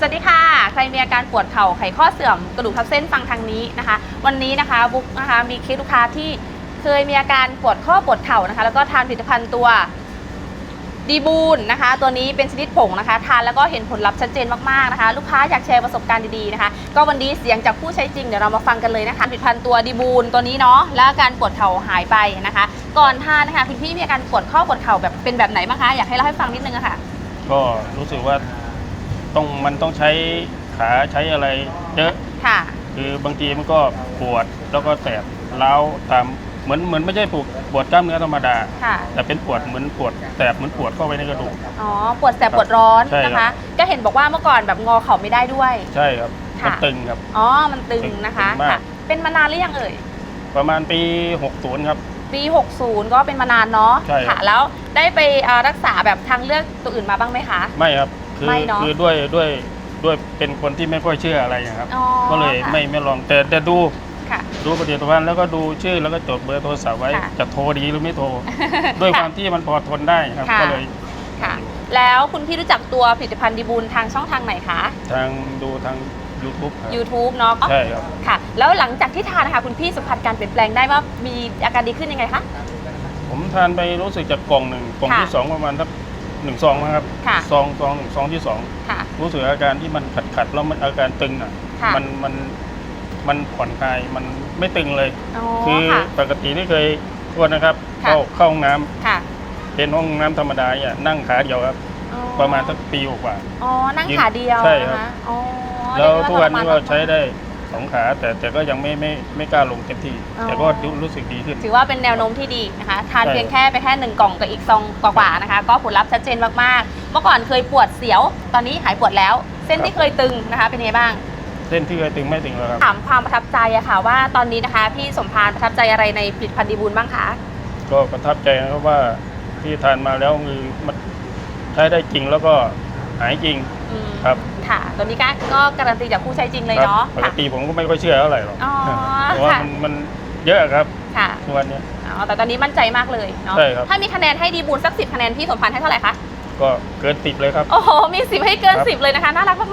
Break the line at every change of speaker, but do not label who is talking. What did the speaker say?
สวัสดีค่ะ ใครมีอาการปวดเข่าไขข้อเสื่อมกระดูกทับเส้นฟังทางนี้นะคะ วันนี้นะคะบุ๊กนะคะมีเคสลูกค้าที่เคยมีอาการปวดข้อปวดเข่านะคะ แล้วก็ทานผลิตภัณฑ์ตัวดีบูนนะคะ ตัวนี้เป็นชนิดผงนะคะ ทานแล้วก็เห็นผลลัพธ์ชัดเจนมากๆนะคะ ลูกค้าอยากแชร์ประสบการณ์ดีๆนะคะ ก็วันนี้เสียงจากผู้ใช้จริงเดี๋ยวเรามาฟังกันเลยนะคะผลิตภัณฑ์ตัวดีบูนตัวนี้เนาะแล้วอาการปวดเข่าหายไปนะคะ ก่อนทานนะคะคุณพี่มีอาการปวดข้อปวดเข่าแบบเป็นแบบไหนบ้างคะอยากให้เล่าให้ฟังนิดนึงอะค่ะ
ก็รู้สึกว่า ต้องมันต้องใช้ขาใช้อะไรเยอะ
ค่ะ
คือบางทีมันก็ปวดแล้วก็แสบร้าวตามเหมือนเหมือนไม่ใช่ปวดปวดกล้ามเนื้อธรรมดา
ค่ะ
แต่เป็นปวดเหมือนปวดแสบเหมือนปวดเข้าไปในกระดูก
อ๋อ ปวดแสบปวดร้อน
ใช่ครับ
นะคะก็เห็นบอกว่าเมื่อก่อนแบบงอเข่าไม่ได้ด้วย
ใช่ครับ
ค่ะ
มันตึงครับ
อ๋อ มันตึงนะคะ
ตึงมาก
ค่ะ เป็นมานานหรือยังเอ่ย
ประมาณปี 60 ครับ
ปี 60 ก็เป็นมานานเนาะ
ใช่ครับ
ค่ะ แล้วได้ไปเอ่อรักษาแบบทางเลือกตัวอื่นมาบ้างไหมคะ
ไม่ครับ คือ
ไม่เนอะ
คือด้วยด้วยด้วยเป็นคนที่ไม่ค่อยเชื่ออะไรนะครับ
อ๋อ
ก็เลย
ค่ะ
ไม่ไม่ลองแต่แต่ดู
ค่ะ
ดูผลิตภัณฑ์แล้วก็ดูชื่อแล้วก็จดเบอร์โทรศัพท์ไว้
ค่ะ
จะโทรดีหรือไม่โทร ด้วยความที่มันพอทนได้ครับ
ค่ะ
ก็เลย
ค่ะ แล้วคุณพี่รู้จักตัวผลิตภัณฑ์ดีบูลทางช่องทางไหนคะ
ทางดูทาง YouTube ครับ
YouTube เนาะ
ใช่ครับ
ค่ะ แล้วหลังจากที่ทานนะคะคุณพี่สัมผัสการเปลี่ยนแปลงได้ว่ามีอาการดีขึ้นยังไงคะ
ผมทานไปรู้สึกจากกล่องหนึ่งกล่อง
ค่ะ
ที่สองประมาณทัก หนึ่งซองนะครับ
ค่ะ
ซองซองหนึ่งซองที่สอง
ค่ะ
รู้สึกอาการที่มันขัดขัดๆแล้วมันอาการตึงอะ
ค่ะ
มันมันมันผ่อนคลายมันไม่ตึงเลย
อ๋อ
คือ
ค่ะ
ปกติที่เคยทวนนะครับ
ค่ะ
เข้าเข้าห้องน้ำ
ค่ะ
เป็นห้องน้ำธรรมดาเนี่ยนั่งขาเดียวครับ
อ๋อ
ประมาณสักปีกว่า
อ๋อนั่งขาเดียว
ใช่ครับ
นะคะอ๋อ
แล้ว
เรีย
ทุกวันนี้ก็า
ทรม
ใช้ได้ สองขาแต่แต่ก็ยังไม่ไม่ไม่กล้าลงเต็มที่
อ๋อ
แต่ก็รู้สึกดีขึ้น
ถือว่าเป็นแนวโน้มที่ดีนะคะ ทาน
ใช่
เพียงแค่ไปแค่หนึ่งกล่องกับอีกซองกว่าๆนะคะ ก็ผลลัพธ์ชัดเจนมากๆ เมื่อก่อนเคยปวดเสียว ตอนนี้หายปวดแล้ว เส้นที่เคยตึงนะคะ เป็นไงบ้าง
เส้นที่เคยตึงไม่ตึงแล้วครับ
ถามความประทับใจอะค่ะว่าตอนนี้นะคะ พี่สมพานประทับใจอะไรในผลิตภัณฑ์ดีบูลบ้างคะ
ก็ประทับใจนะครับว่าที่ทานมาแล้วคือมันใช้ได้จริงแล้วก็หายจริง
อืม
ครับ
ค่ะตัวนี้ก็ก็การันตีจากผู้ใช้จริงเลย
ครับ
เนาะ
ปก
ค่ะ
ติผมก็ไม่ค่อยเชื่อเท่าไหร่หรอก
อ๋อ
เพราะว่า
ค่ะ
มันมันเยอะครับ
ค่ะ
ทุกวันเนี้ย
อ๋อแต่ตอนนี้มั่นใจมากเลยเนาะ
ใช่ครับ
ถ้ามีคะแนนให้ดีบูลสักสิบคะแนนพี่สมพานให้เท่าไหร่คะ
ก็เกินติดเลยครับ
โอ้โหมีสิบให้เกิน
ครับ
สิบเลยนะคะน่ารักมากๆ